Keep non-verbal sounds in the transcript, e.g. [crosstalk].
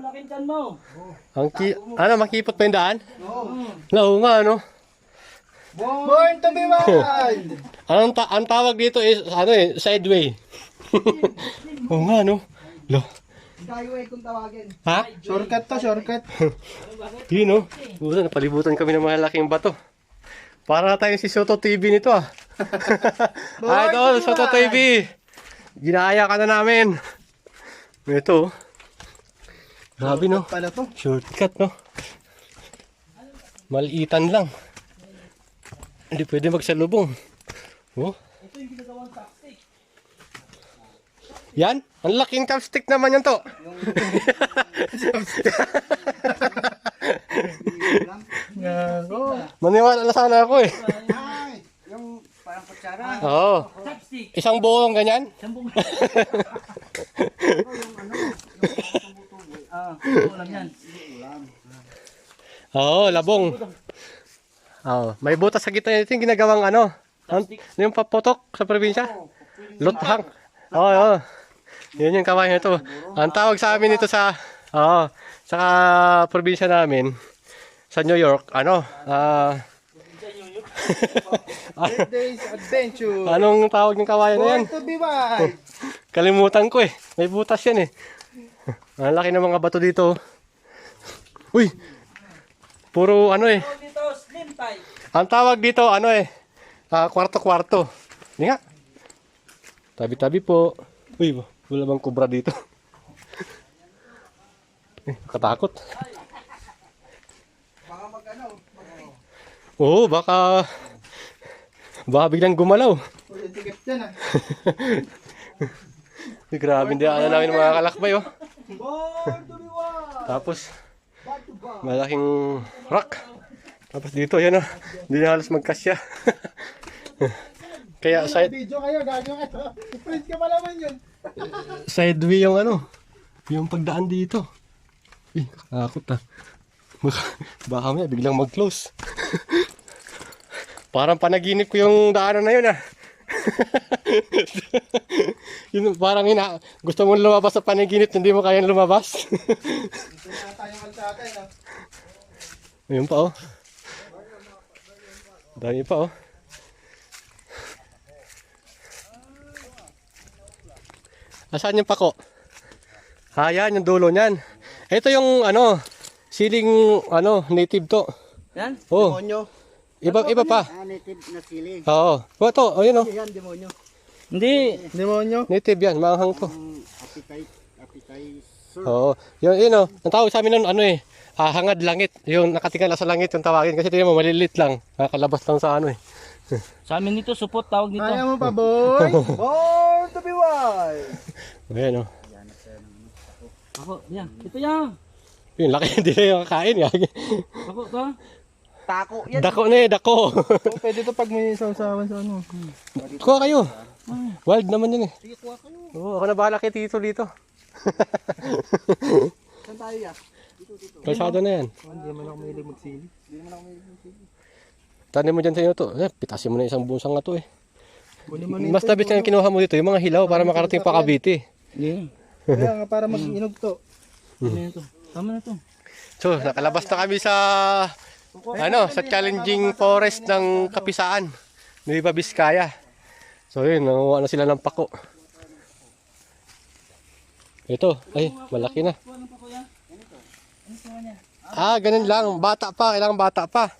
malaking tiyan mo. Ang ki... Ano, makipot pa yung daan? Oo nga, ano? Born to be wild! [laughs] Anong ta ang tawag dito is, ano eh, sideway. [laughs] Oo nga, no? Lo. Skyway kung tawagin. Ha? Shortcut to, shortcut. [laughs] Yun, no? Busa, napalibutan kami ng malaking bato. Para tayo si Soto TV nito, ah. ito, Soto TV. Ginaya ka na namin. Ito, oh. Grabe, no? Pala to. Shortcut, no? Maliitan lang. Hindi pwede magsalubong. Oh. Ito yung ginagawang chopstick. Yan? Ang laking chopstick naman yan to. Maniwala na sana ako eh. Yung parang kutsara. Oo. Chopstick. Isang buong ganyan. Sambong. Ah, [laughs] lang yan. Oo, labong. Oo. May butas sa gitna nito yung ginagawang ano. An- yung paputok sa probinsya. Luthang. Oo, oo. Yun yung kawain nito. Ang tawag sa amin ito sa Oo. Sa probinsya namin sa New York, ano? Ah, [laughs] Birthdays adventure. anong tawag ng kawayan na yan? To be wild. [laughs] Kalimutan ko eh. May butas yan eh. Ang laki ng mga bato dito. Uy! Puro ano eh. Dito, slim. Ang tawag dito ano eh. ah, kwarto-kwarto. Hindi nga. Tabi-tabi po. Uy, wala bang kubra dito? [laughs] eh, katakot. Baka mag ano. Oo, baka... Baka biglang gumalaw. Uy, tikip dyan ah. [laughs] Grabe, hindi ano namin mga kalakbay oh. Tapos, malaking rock. Tapos dito, yan oh. Hindi na halos magkasya. [laughs] Kaya side, Video kayo, gagawin kayo. Friends ka pala man yun. sideway yung ano. Yung pagdaan dito. Eh, kakakot ah. Baka, baka may biglang mag-close. [laughs] Parang panaginip ko yung daanan na yun ah. [laughs] yun, parang ina, gusto mo lumabas sa panaginip, hindi mo kayang lumabas. Ito na kalsada eh. no? Ayun pa oh. Dami pa oh. Asan yung pako? Ah, yan, yung dulo niyan. Ito yung ano, siling ano, native to. Yan. Oh, Demonyo. Iba iba pa. Ah, native na sili. Oo. Oh, ito, oh, yun oh. Yan, demonyo. Hindi. Demonyo. Native yan, manghang to. Appetite, appetite. Oo. Yun, yun oh. Ang tawag sa amin nun, ano eh, ah, hangad langit. Yung nakatingala sa langit yung tawagin. Kasi tingnan mo, malilit lang. Nakakalabas lang sa ano eh. [laughs] Sa amin dito, support tawag dito. Kaya mo pa, boy? [laughs] Born to be wild. Ayan oh. Ako, yan. Ito yan. Yun, laki [laughs] hindi na yung kakain. Ako, to. Tako yan. Dako na eh, dako. Oh, pwede to pag may sausawan sa ano. Kuha kayo. Wild naman yun eh. Sige, kuha kayo. Oo, ako na bahala kay Tito dito. Saan tayo ya? Kalsada na yan. Hindi man ako mahilig magsili. Hindi man ako mahilig magsili. Tanim mo dyan sa inyo to. Eh, pitasin mo na isang bunsang na to eh. Mas tabi na yung kinuha mo dito, yung mga hilaw para makarating pa Cavite. Yeah. Kaya nga para mag-inog to. Ano yan to? Tama na to. So, nakalabas na kami sa ano, sa challenging forest ng Kapisaan. Nueva Vizcaya. So, yun, nanguha na sila ng pako. Ito, ay, malaki na. Ah, ganun lang. Bata pa, kailangan bata pa.